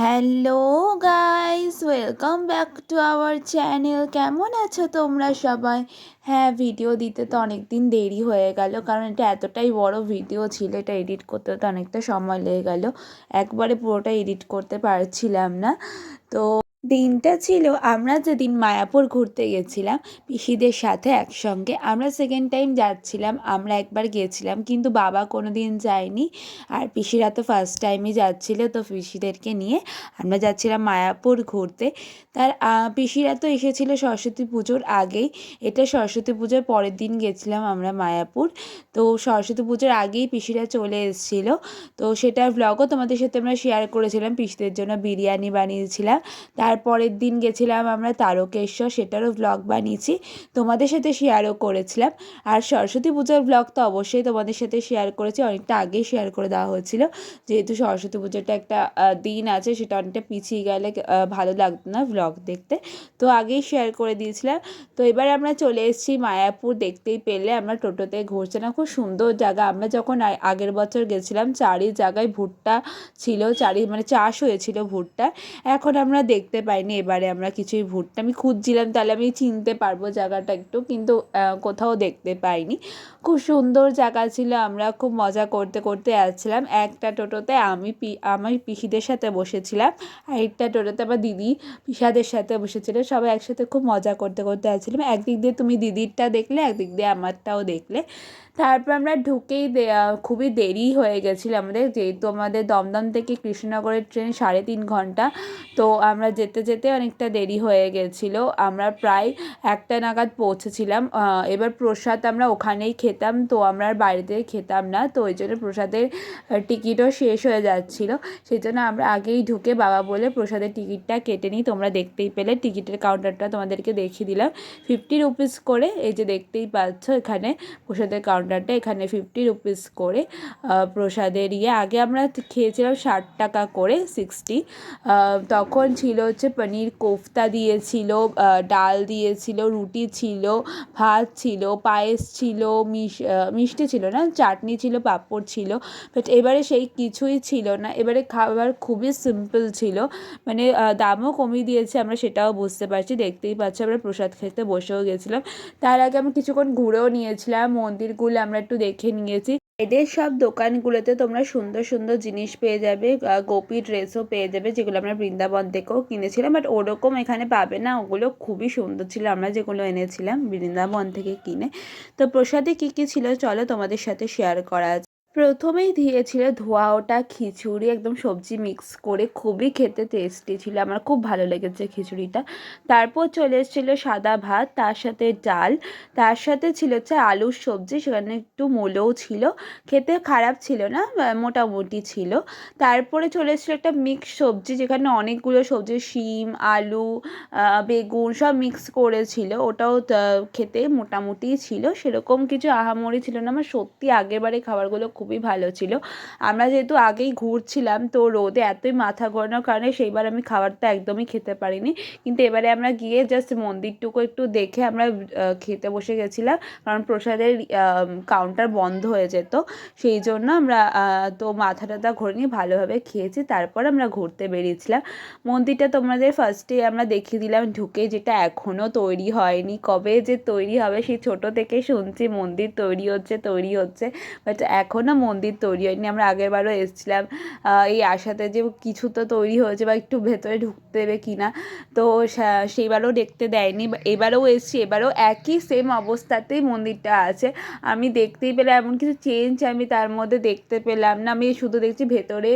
Hello guys welcome back to our channel কেমন আছো তোমরা সবাই? হ্যাঁ ভিডিও দিতে তো অনেক দিন দেরি হয়ে গেল, কারণ এটা এতটাই বড় ভিডিও ছিল, এটা এডিট করতে তো অনেকটা সময় লেগে গেল। একবারে পুরোটা এডিট করতে পারছিলাম না। তো দিনটা ছিল আমরা যেদিন মায়াপুর ঘুরতে গেছিলাম, পিসিদের সাথে একসঙ্গে আমরা সেকেন্ড টাইম যাচ্ছিলাম, আমরা একবার গিয়েছিলাম কিন্তু বাবা কোনো দিন যায়নি আর পিসিরা তো ফার্স্ট টাইমই যাচ্ছিল তো পিসিদেরকে নিয়ে আমরা যাচ্ছিলাম মায়াপুর ঘুরতে। তার পিসিরা তো এসেছিল সরস্বতী পুজোর আগেই, এটা সরস্বতী পুজোর পরের দিন গেছিলাম আমরা মায়াপুর। তো সরস্বতী পুজোর আগেই পিসিরা চলে এসেছিল। তো সেটার ব্লগও তোমাদের সাথে আমরা শেয়ার করেছিলাম, পিসিদের জন্য বিরিয়ানি বানিয়েছিলাম। তারপরের দিন গেছিলাম আমরা তারকেশ্বর, সেটারও ব্লগ বানিয়েছি। তোমাদের সাথে শেয়ারও করেছিলাম। আর সরস্বতী পুজোর ব্লগ তো অবশ্যই তোমাদের সাথে শেয়ার করেছি, অনেকটা আগেই শেয়ার করে দেওয়া হয়েছিল। যেহেতু সরস্বতী পুজোটা একটা দিন আছে, সেটা অনেকটা পিছিয়ে গেলে ভালো লাগতো না ব্লগ দেখতে। তো আগেই শেয়ার করে দিয়েছিলাম। তো এবার আমরা চলে এসেছি মায়াপুর, দেখতেই পেলে আমরা টোটোতে ঘুরছিলাম খুব সুন্দর জায়গা। আমরা যখন আগের বছর গেছিলাম চারি জায়গায় ভুট্টা ছিল, চারি মানে চাষ হয়েছিল ভুট্টা এখন আমরা দেখতে পাইনি, এবারে আমরা কিছুই ভুট্টা আমি খুঁজছিলাম, তাহলে আমি চিনতে পারব জায়গাটা একটু, কিন্তু কোথাও দেখতে পাইনি। খুব সুন্দর জায়গা ছিল, আমরা খুব মজা করতে করতে আসছিলাম একটা টোটোতে আমি পি, আমার পিসিদের সাথে বসেছিলাম, আর একটা টোটোতে আমার দিদি পিসাদের সাথে বসেছিল, সবাই একসাথে খুব মজা করতে করতে আসছিলাম একদিক দিয়ে তুমি দিদিরটা দেখলে, একদিক দিয়ে আমারটাও দেখলে। তারপর আমরা ঢুকেই খুবই দেরি হয়ে গেছিল আমাদের। যেহেতু আমাদের দমদম থেকে কৃষ্ণনগরের ট্রেন সাড়ে তিন ঘণ্টা, তো আমরা যেতে যেতে অনেকটা দেরি হয়ে গেছিল। আমরা প্রায় একটা নাগাদ পৌঁছেছিলাম। এবার প্রসাদ আমরা ওখানেই খেতাম, তো আমরা আর খেতাম না, তো ওই জন্য প্রসাদের টিকিটও শেষ হয়ে যাচ্ছিল। সেই জন্য আমরা আগেই ঢুকে বাবা বলে প্রসাদের টিকিটটা কেটে নিই, তোমরা দেখতেই পেলে। টিকিটের কাউন্টারটা তোমাদেরকে দেখিয়ে দিলাম। ফিফটি রুপিস করে, এই যে দেখতেই পাচ্ছ এখানে প্রসাদের কাউন্টার। কাউন্টারটা এখানে ফিফটি রুপিস করে প্রসাদের ইয়ে আগে আমরা খেয়েছিলাম ষাট টাকা করে সিক্সটি তখন ছিল হচ্ছে পনির কোফতা দিয়েছিল ডাল দিয়েছিল, রুটি ছিল, ভাত ছিল, পায়েস ছিল মিষ্টি ছিল না, চাটনি ছিল, পাঁপড় ছিল বাট এবারে সেই কিছুই ছিল না, এবারে খাবার খুবই সিম্পল ছিল মানে দামও কমিয়ে দিয়েছে, আমরা সেটাও বুঝতে পারছি, দেখতেই পাচ্ছি, আমরা প্রসাদ খেতে বসেও গেছিলাম, তার আগে আমি কিছুক্ষণ ঘুরেও নিয়েছিলাম মন্দিরগুলো আমরা একটু দেখে নিয়েছি। এদের সব দোকানগুলোতে তোমরা সুন্দর সুন্দর জিনিস পেয়ে যাবে গোপী ড্রেসও পেয়ে যাবে, যেগুলো আমরা বৃন্দাবন থেকেও কিনেছিলাম। বাট ওরকম এখানে পাবে না, ওগুলো খুবই সুন্দর ছিল, আমরা যেগুলো এনেছিলাম বৃন্দাবন থেকে কিনে। তো প্রসাদে কী কী ছিল? চলো তোমাদের সাথে শেয়ার করা প্রথমেই দিয়েছিল ধোয়া ওটা, খিচুড়ি, একদম সবজি মিক্স করে খুবই খেতে টেস্টি ছিল। আমার খুব ভালো লেগেছে খিচুড়িটা। তারপর চলে এসেছিল সাদা ভাত, তার সাথে ডাল, তার সাথে ছিল হচ্ছে আলুর সবজি, সেখানে একটু মোলোও ছিল। খেতে খারাপ ছিল না মোটামুটি ছিল। তারপরে চলে এসেছিল একটা মিক্স সবজি, যেখানে অনেকগুলো সবজি, শিম, আলু বেগুন সব মিক্স করেছিল। ওটাও খেতে মোটামুটি ছিল। সেরকম কিছু আহামরি ছিল না। আমার সত্যি আগেরবারে খাবারগুলো খুবই ভালো ছিল। আমরা যেহেতু আগেই ঘুরছিলাম, তো রোদে এতই মাথা ঘোরানোর কারণে সেইবার আমি খাবারটা একদমই খেতে পারিনি। কিন্তু এবারে আমরা গিয়ে জাস্ট মন্দিরটুকু একটু দেখে আমরা খেতে বসে গেছিলাম। কারণ প্রসাদের কাউন্টার বন্ধ হয়ে যেত। সেই জন্য আমরা তো মাথা টাথা ঘুরে নিয়ে ভালোভাবে খেয়েছি। তারপর আমরা ঘুরতে বেরিয়েছিলাম। মন্দিরটা তোমাদের ফার্স্টে আমরা দেখিয়ে দিলাম ঢুকে যেটা এখনও তৈরি হয়নি, কবে যে তৈরি হবে সেই ছোটো থেকে শুনছি মন্দির তৈরি হচ্ছে তৈরি হচ্ছে। বাট এখনও না মন্দির তৈরি হয়নি। আমরা আগেরবারও এসেছিলাম এই আশাতে যে কিছু তো তৈরি হয়েছে বা একটু ভেতরে ঢুকতে দেবে কি না তো সেইবারও দেখতে দেয়নি এবারেও এসেছি, এবারেও একই সেম অবস্থাতেই মন্দিরটা আছে। আমি দেখতেই পেলাম, এমন কিছু চেঞ্জ আমি তার মধ্যে দেখতে পেলাম না। আমি শুধু দেখছি ভেতরে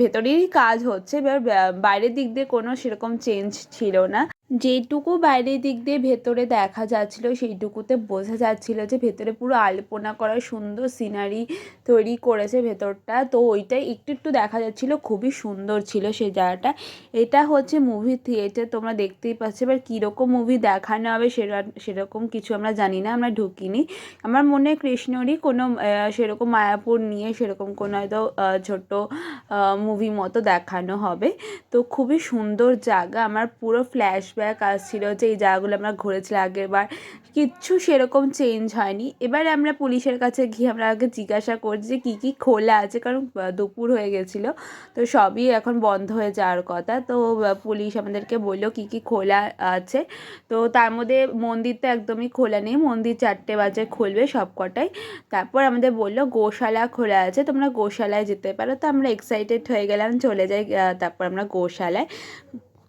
ভেতরেই কাজ হচ্ছে, এবার বাইরের দিক দিয়ে কোনো সেরকম চেঞ্জ ছিল না। যেটুকু বাইরের দিক দিয়ে ভেতরে দেখা যাচ্ছিল, সেইটুকুতে বোঝা যাচ্ছিল যে ভেতরে পুরো আলপনা করা সুন্দর সিনারি তৈরি করেছে ভেতরটা। তো ওইটাই একটু একটু দেখা যাচ্ছিল, খুবই সুন্দর ছিল সেই জায়গাটা। এটা হচ্ছে মুভি থিয়েটার তোমরা দেখতেই পাচ্ছ। এবার কীরকম মুভি দেখানো হবে সেরকম কিছু আমরা জানি না, আমরা ঢুকিনি। আমার মনে হয় কৃষ্ণরই কোনো সেরকম মায়াপুর নিয়ে সেরকম কোনো হয়তো ছোট্ট মুভি মতো দেখানো হবে। তো খুবই সুন্দর জায়গা। আমার পুরো ফ্ল্যাশ ফ্ল্যাশব্যাক আসছিল যে এই জায়গাগুলো আমরা ঘুরেছিলাম আগের বার কিচ্ছু সেরকম চেঞ্জ হয়নি। এবার আমরা পুলিশের কাছে গিয়ে আমরা আগে জিজ্ঞাসা করছি যে কী কী খোলা আছে, কারণ দুপুর হয়ে গেছিল, তো সবই এখন বন্ধ হয়ে যাওয়ার কথা। তো পুলিশ আমাদেরকে বলল কী কী খোলা আছে। তো তার মধ্যে মন্দির তো একদমই খোলা নেই, মন্দির চারটে বাজে খুলবে সব কটাই তারপর আমাদের বলল গোশালা খোলা আছে, তোমরা গোশালায় যেতে পারো। তো আমরা এক্সাইটেড হয়ে গেলাম, চলে যাই তারপর আমরা গোশালায়।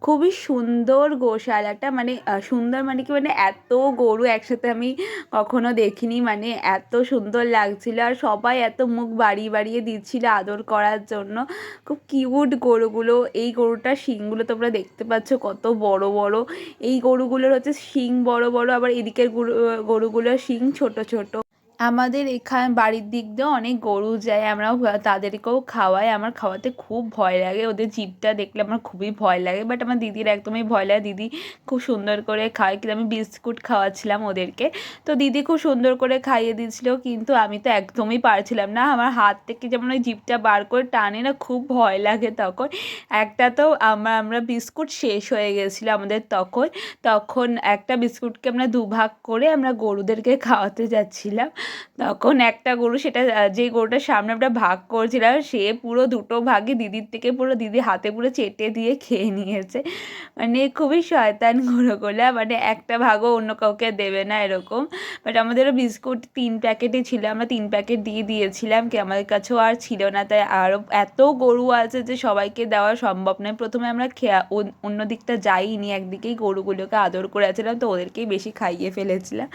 খুবই সুন্দর গোশালাটা মানে সুন্দর মানে কি মানে এত গরু একসাথে আমি কখনো দেখিনি মানে এত সুন্দর লাগছিল আর সবাই এত মুখ বাড়িয়ে বাড়িয়ে দিচ্ছিল আদর করার জন্য। খুব কিউট গরুগুলো, এই গরুটার শিংগুলো তোমরা দেখতে পাচ্ছ কত বড় বড়। এই গরুগুলোর হচ্ছে শিং বড় বড়, আবার এদিকের গরু, গরুগুলোর শিং ছোট ছোট। আমাদের এখান বাড়ির দিক দিয়ে অনেক গরু যায়, আমরাও তাদেরকেও খাওয়াই। আমার খাওয়াতে খুব ভয় লাগে। ওদের জিভটা দেখলে আমার খুবই ভয় লাগে। বাট আমার দিদির একদমই ভয় লাগে। দিদি খুব সুন্দর করে খায়। কিন্তু আমি বিস্কুট খাওয়াচ্ছিলাম ওদেরকে। তো দিদি খুব সুন্দর করে খাইয়ে দিয়েছিল কিন্তু আমি তো একদমই পারছিলাম না। আমার হাত থেকে যেমন ওই জিভটা বার করে টানে না, খুব ভয় লাগে তখন। একটা তো আমরা আমরা বিস্কুট শেষ হয়ে গেছিল আমাদের তখন। তখন একটা বিস্কুটকে আমরা দুভাগ করে আমরা গরুদেরকে খাওয়াতে যাচ্ছিলাম। তখন একটা গরু সেটা যে গরুটার সামনে আমরা ভাগ করছিলাম, সে পুরো দুটো ভাগে দিদির থেকে পুরো দিদি হাতে পুরো চেটে দিয়ে খেয়ে নিয়েছে। মানে খুবই শয়তান গরুগুলা মানে একটা ভাগও অন্য কাউকে দেবে না এরকম। বাট আমাদেরও বিস্কুট তিন প্যাকেটই ছিল, আমরা তিন প্যাকেট দিয়ে দিয়েছিলাম কি আমাদের কাছেও আর ছিল না। তাই আরও এত গরু আছে যে সবাইকে দেওয়া সম্ভব নয়। প্রথমে আমরা খেয়া, অন- অন্য দিকটা যাইনি, একদিকেই গরুগুলোকে আদর করেছিলাম, তো ওদেরকেই বেশি খাইয়ে ফেলেছিলাম।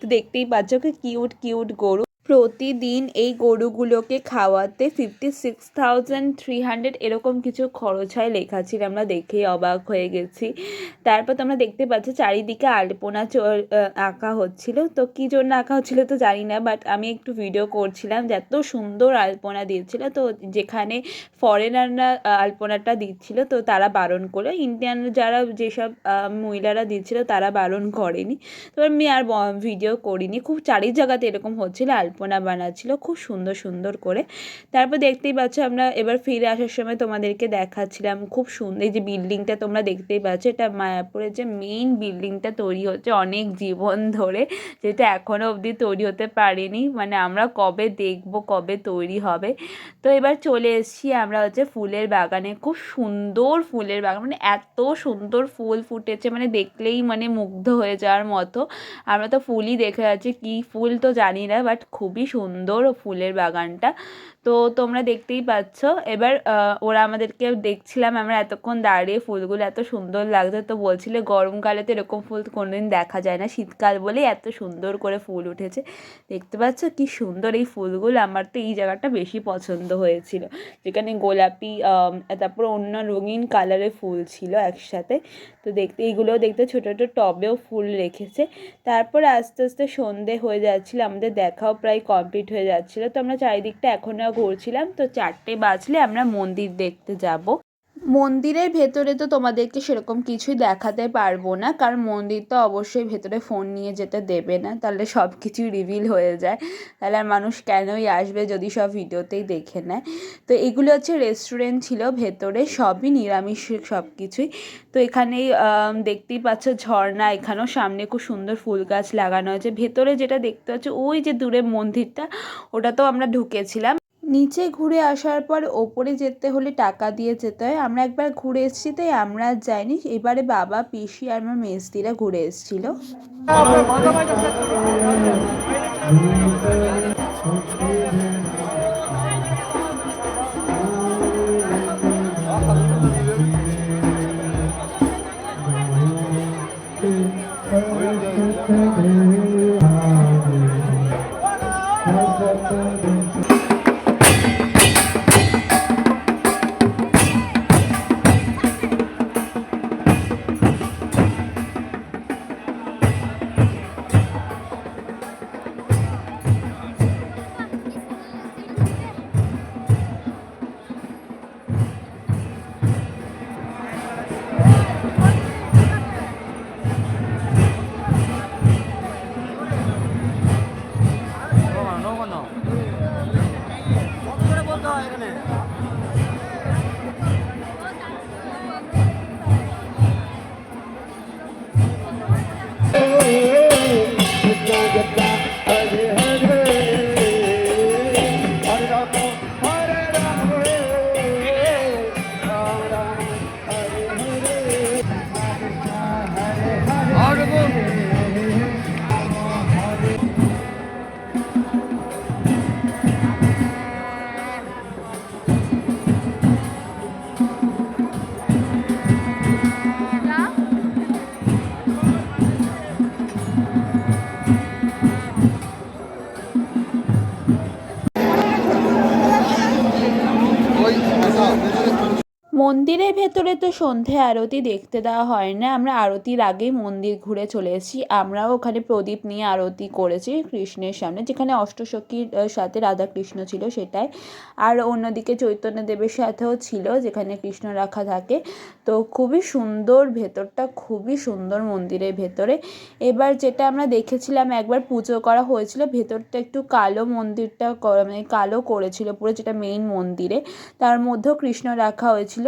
তো দেখতেই পাচ্ছ কি কিউট কিউট গরু প্রতিদিন এই গরুগুলোকে খাওয়াতে fifty six thousand three hundred এরকম কিছু খরচ হয় লেখা ছিল আমরা দেখেই অবাক হয়ে গেছি। তারপর তোমরা দেখতে পাচ্ছ চারিদিকে আলপনা আঁকা হচ্ছিল। তো কী জন্য আঁকা হচ্ছিল তো জানি না বাট আমি একটু ভিডিও করছিলাম যে এত সুন্দর আলপনা দিয়েছিল। তো যেখানে ফরেনাররা আলপনাটা দিচ্ছিল, তো তারা বারণ করে ইন্ডিয়ান যারা যেসব মহিলারা দিচ্ছিল তারা বারণ করেনি। তো আমি আর ভিডিও করিনি। খুব চারি জায়গাতে এরকম হচ্ছিল আলপনা। বানাচ্ছিল খুব সুন্দর সুন্দর করে। তারপর দেখতেই পাচ্ছ আমরা এবার ফিরে আসার সময় তোমাদেরকে দেখাচ্ছিলাম খুব সুন্দর এই যে বিল্ডিংটা তোমরা দেখতেই পাচ্ছ, এটা মায়াপুরের যে মেইন বিল্ডিংটা তৈরি হচ্ছে অনেক জীবন ধরে, যেটা এখনও অবধি তৈরি হতে পারেনি। মানে আমরা কবে দেখব, কবে তৈরি হবে। তো এবার চলে এসেছি আমরা হচ্ছে ফুলের বাগানে। খুব সুন্দর ফুলের বাগান মানে এত সুন্দর ফুল ফুটেছে মানে দেখলেই মানে মুগ্ধ হয়ে যাওয়ার মতো। আমরা তো ফুলই দেখে যাচ্ছি, কী ফুল তো জানি না বাট খুবই সুন্দর ফুলের বাগানটা। তো তোমরা দেখতেই পাচ্ছ। এবার ওরা আমাদেরকে দেখছিলাম আমরা এতক্ষণ দাঁড়িয়ে ফুলগুলো এত সুন্দর লাগছে। তো বলছিলে গরমকালে তো এরকম ফুল কোনোদিন দেখা যায় না। শীতকাল বলেই এত সুন্দর করে ফুল উঠেছে। দেখতে পাচ্ছ কি সুন্দর এই ফুলগুলো। আমার তো এই জায়গাটা বেশি পছন্দ হয়েছিল। যেখানে গোলাপি তারপর অন্য রঙিন কালারের ফুল ছিল একসাথে। তো দেখতে, এইগুলোও দেখতে ছোটো ছোটো টবেও ফুল রেখেছে। তারপর আস্তে আস্তে সন্ধে হয়ে যাচ্ছিল। আমাদের দেখাও প্রায় কমপ্লিট হয়ে যাচ্ছিল। তো আমরা চারিদিকটা এখনও ঘুরছিলাম। তো চারটে বাজলে আমরা মন্দির দেখতে যাব। মন্দিরের ভেতরে তো তোমাদেরকে সেরকম কিছুই দেখাতে পারব না, কারণ মন্দির তো অবশ্যই ভেতরে ফোন নিয়ে যেতে দেবে না, তাহলে সব কিছুই রিভিল হয়ে যায়। তাহলে আর মানুষ কেনই আসবে যদি সব ভিডিওতেই দেখে নেয়। তো এগুলো হচ্ছে রেস্টুরেন্ট ছিল ভেতরে, সবই নিরামিষ সব কিছুই। তো এখানেই দেখতেই পাচ্ছ ঝর্ণা, এখানেও সামনে খুব সুন্দর ফুল গাছ লাগানো হয়েছে ভেতরে যেটা দেখতে পাচ্ছ, ওই যে দূরে মন্দিরটা, ওটাতেও আমরা ঢুকেছিলাম। নিচে ঘুরে আসার পর ওপরে যেতে হলে টাকা দিয়ে যেতে হয় আমরা একবার ঘুরে এসেছি তাই আমরা আর যাইনি এবারে বাবা পিসি আর আমার মেজদিরা ঘুরে এসেছিল মন্দিরের ভেতরে তো সন্ধে আরতি দেখতে দেওয়া হয় না। আমরা আরতির আগেই মন্দির ঘুরে চলে এসেছি। আমরাও ওখানে প্রদীপ নিয়ে আরতি করেছি কৃষ্ণের সামনে, যেখানে অষ্টসখীর সাথে রাধাকৃষ্ণ ছিল সেটাই। আর অন্যদিকে চৈতন্যদেবের সাথেও ছিল, যেখানে কৃষ্ণ রাখা থাকে। তো খুবই সুন্দর ভেতরটা, খুবই সুন্দর মন্দিরের ভেতরে। এবার যেটা আমরা দেখেছিলাম, একবার পুজো করা হয়েছিল, ভেতরটা একটু কালো মন্দিরটা মানে কালো করেছিল পুরো, যেটা মেইন মন্দিরে। তার মধ্যেও কৃষ্ণ রাখা হয়েছিল।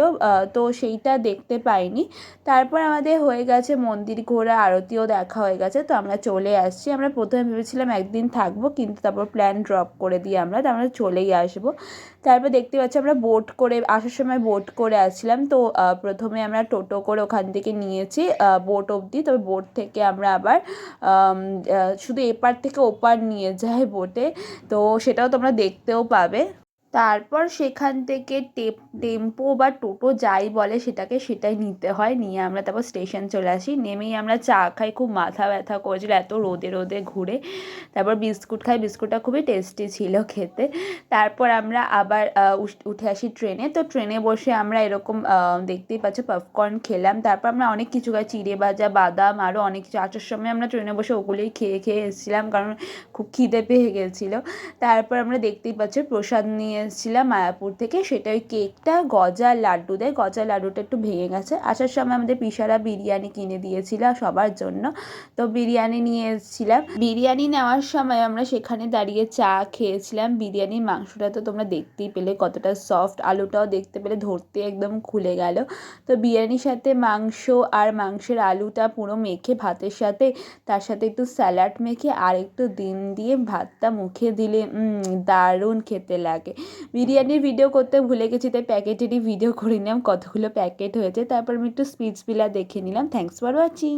তো সেইটা দেখতে পাইনি। তারপর আমাদের হয়ে গেছে মন্দির ঘোরা, আরতিও দেখা হয়ে গেছে, তো আমরা চলে আসছি। আমরা প্রথমে ভেবেছিলাম একদিন থাকব, কিন্তু তারপর প্ল্যান ড্রপ করে দিয়ে আমরা তো আমরা চলেই আসব। তারপর দেখতে পাচ্ছি আমরা বোট করে, আসার সময় বোট করে আসছিলাম, তো প্রথমে আমরা টোটো করে ওখান থেকে নিয়েছি বোট অবধি। তবে বোট থেকে আমরা আবার শুধু এপার থেকে ওপার নিয়ে যাই বোটে তো সেটাও তোমরা দেখতেও পাবে। তারপর সেখান থেকে টেপ, টেম্পো বা টোটো যাই বলে সেটাকে সেটাই নিতে হয়। নিয়ে আমরা তারপর স্টেশন চলে আসি। নেমেই আমরা চা খাই। খুব মাথা ব্যথা করেছিল এত রোদে রোদে ঘুরে। তারপর বিস্কুট খাই। বিস্কুটটা খুবই টেস্টি ছিল খেতে। তারপর আমরা আবার উঠে আসি ট্রেনে। তো ট্রেনে বসে আমরা এরকম দেখতেই পাচ্ছ পপকর্ন খেলাম। তারপর আমরা অনেক কিছু খাই। চিড়ে ভাজা, বাদাম আরও অনেক কিছু। আসার সময় আমরা ট্রেনে বসে ওগুলোই খেয়ে খেয়ে এসেছিলাম। কারণ খুব খিদে পেয়ে গেছিল। তারপর আমরা দেখতেই পাচ্ছি প্রসাদ নিয়ে এসেছিলাম মায়াপুর থেকে সেটা ওই কেকটা গজা লাড্ডু দেয় গজা লাড্ডুটা একটু ভেঙে গেছে। আসার সময় আমাদের পিসারা বিরিয়ানি কিনে দিয়েছিল সবার জন্য, তো বিরিয়ানি নিয়ে এসেছিলাম। বিরিয়ানি নেওয়ার সময় আমরা সেখানে দাঁড়িয়ে চা খেয়েছিলাম। বিরিয়ানির মাংসটা তো তোমরা দেখতেই পেলে, কতটা সফট আলুটাও দেখতে পেলে, ধরতে একদম খুলে গেল। তো বিরিয়ানির সাথে মাংস আর মাংসের আলুটা পুরো মেখে, ভাতের সাথে, তার সাথে একটু স্যালাড মেখে, আর একটু ডিম দিয়ে ভাতটা মুখে দিলে দারুণ খেতে লাগে। বিরিয়ানির ভিডিও করতে ভুলে গেছি, তাই প্যাকেটেরই ভিডিও করে নিলাম। কতগুলো প্যাকেট হয়েছে, তারপর আমি একটু স্পিচ বিলা দেখে নিলাম। Thanks for watching